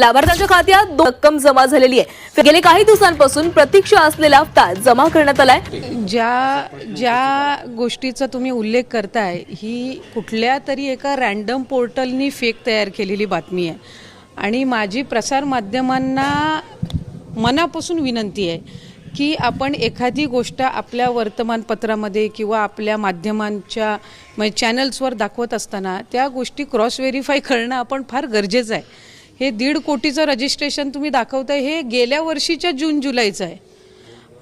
लाभार्थ्यांच्या खात्यात रक्कम जमा झालेली आहे. गेले काही दिवसांपासून प्रतीक्षा असलेला हप्ता जमा करण्यात आलाय. ज्या ज्या गोष्टीचा तुम्ही उल्लेख करताय ही कुठल्या तरी एका रॅन्डम पोर्टलनी फेक तयार केलेली बातमी आहे. आणि माझी प्रसारमाध्यमांना मनापासून विनंती आहे की आपण एखादी गोष्ट आपल्या वर्तमानपत्रामध्ये किंवा आपल्या माध्यमांच्या म्हणजे चॅनल्सवर दाखवत असताना त्या गोष्टी क्रॉस व्हेरीफाय करणं आपण फार गरजेचं आहे. हे दीड कोटीचं रजिस्ट्रेशन तुम्ही दाखवताय हे गेल्या वर्षीच्या जून जुलैचं आहे.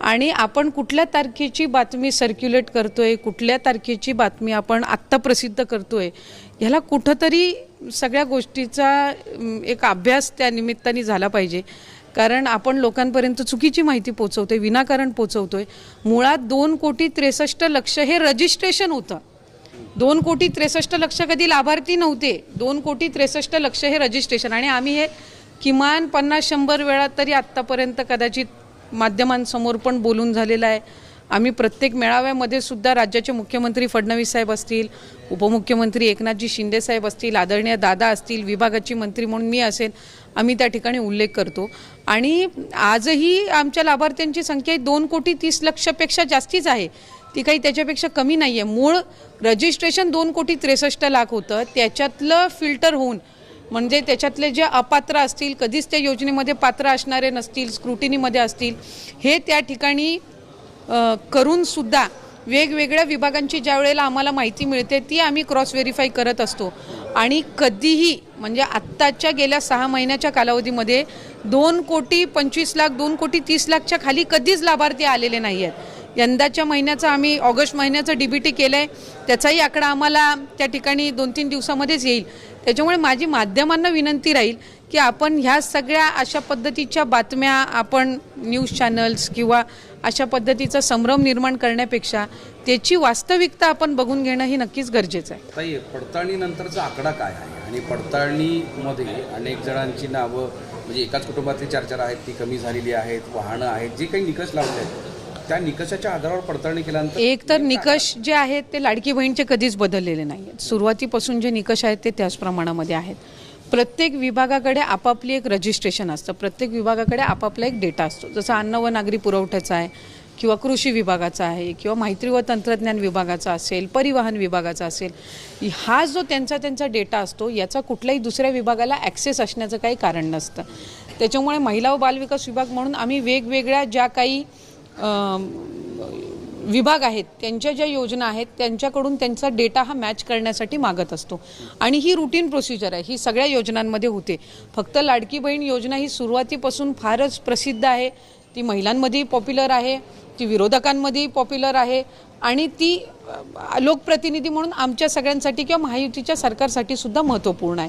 आणि आपण कुठल्या तारखेची बातमी सर्क्युलेट करतोय कुठल्या तारखेची बातमी आपण आत्ता प्रसिद्ध करतोय ह्याला कुठंतरी सगळ्या गोष्टीचा एक अभ्यास त्या निमित्ताने झाला पाहिजे. कारण आपण लोकांपर्यंत चुकीची माहिती पोचवतोय विनाकारण पोचवतोय. मुळात दोन कोटी त्रेसष्ट लक्ष हे रजिस्ट्रेशन होतं. दोन कोटी त्रेसष्ट लक्ष कधी लाभार्थी नव्हते. दोन कोटी त्रेसष्ट लक्ष हे रजिस्ट्रेशन आणि आम्ही हे किमान पन्नास शंभर वेळा तरी आत्तापर्यंत कदाचित माध्यमांसमोर पण बोलून झालेलं आहे. आम्ही प्रत्येक मेळाव्यामध्ये सुद्धा राज्याचे मुख्यमंत्री फडणवीस साहेब असतील उपमुख्यमंत्री एकनाथजी शिंदे साहेब असतील आदरणीय दादा असतील विभागाची मंत्री म्हणून मी असेल आम्ही त्या ठिकाणी उल्लेख करतो. आणि आजही आमच्या लाभार्थ्यांची संख्या दोन कोटी तीस लक्षपेक्षा जास्तीच आहे. ती काही त्याच्यापेक्षा कमी नाही आहे मूळ रजिस्ट्रेशन दोन कोटी त्रेसष्ट लाख होतं. त्याच्यातलं फिल्टर होऊन म्हणजे त्याच्यातले जे अपात्र असतील कधीच त्या योजनेमध्ये पात्र असणारे नसतील स्क्रुटिनीमध्ये असतील हे त्या ठिकाणी करूनसुद्धा वेगवेगळ्या विभागांची ज्या वेळेला आम्हाला माहिती मिळते ती आम्ही क्रॉस व्हेरीफाय करत असतो. आणि कधीही म्हणजे आत्ताच्या गेल्या सहा महिन्याच्या कालावधीमध्ये दोन कोटी पंचवीस लाख दोन कोटी तीस लाखच्या खाली कधीच लाभार्थी आलेले नाही आहेत यंदाच्या महिन्याचं आम्ही ऑगस्ट महिन्याचं डी बी टी केलं आहे त्याचाही आकडा आम्हाला त्या ठिकाणी दोन तीन दिवसामध्येच येईल. त्याच्यामुळे माझी माध्यमांना विनंती राहील की आपण ह्या सगळ्या अशा पद्धतीच्या बातम्या आपण न्यूज चॅनल्स किंवा अशा पद्धतीचा संभ्रम निर्माण करण्यापेक्षा त्याची वास्तविकता आपण बघून घेणं हे नक्कीच गरजेचं आहे. ताई पडताळणीनंतरचा आकडा काय आहे? आणि पडताळणीमध्ये अनेक जणांची नावं म्हणजे एकाच कुटुंबातली चार चार आहेत ती कमी झालेली आहेत वाहनं आहेत जे काही निकष लावले आहेत त्या निकषाच्या आधारावर पडताळणी केल्यानंतर एक तर निकष जे आहेत ते लाडकी बहीणचे कधीच बदललेले नाही आहेत सुरुवातीपासून जे निकष आहेत ते त्याच प्रमाणामध्ये आहेत. प्रत्येक विभागाकडे आपापली एक रजिस्ट्रेशन असतं. प्रत्येक विभागाकडे आपापला एक डेटा असतो. जसं अन्न व नागरी पुरवठ्याचा आहे किंवा कृषी विभागाचा आहे किंवा माहिती व तंत्रज्ञान विभागाचा असेल परिवहन विभागाचा असेल हा जो त्यांचा त्यांचा डेटा असतो याचा कुठल्याही दुसऱ्या विभागाला ॲक्सेस असण्याचं काही कारण नसतं. त्याच्यामुळे महिला व बालविकास विभाग म्हणून आम्ही वेगवेगळ्या ज्या काही विभाग आहेत त्यांच्या ज्या योजना आहेत त्यांच्याकडून त्यांचा डेटा हा मॅच करण्यासाठी मागत असतो. आणि ही रुटीन प्रोसिजर आहे ही सगळ्या योजनांमध्ये होते. फक्त लाडकी बहीण योजना ही सुरुवातीपासून फारच प्रसिद्ध आहे. ती महिलांमध्येही पॉप्युलर आहे ती विरोधकांमध्येही पॉप्युलर आहे आणि ती लोकप्रतिनिधी म्हणून आमच्या सगळ्यांसाठी किंवा महायुतीच्या सरकारसाठी सुद्धा महत्त्वपूर्ण आहे.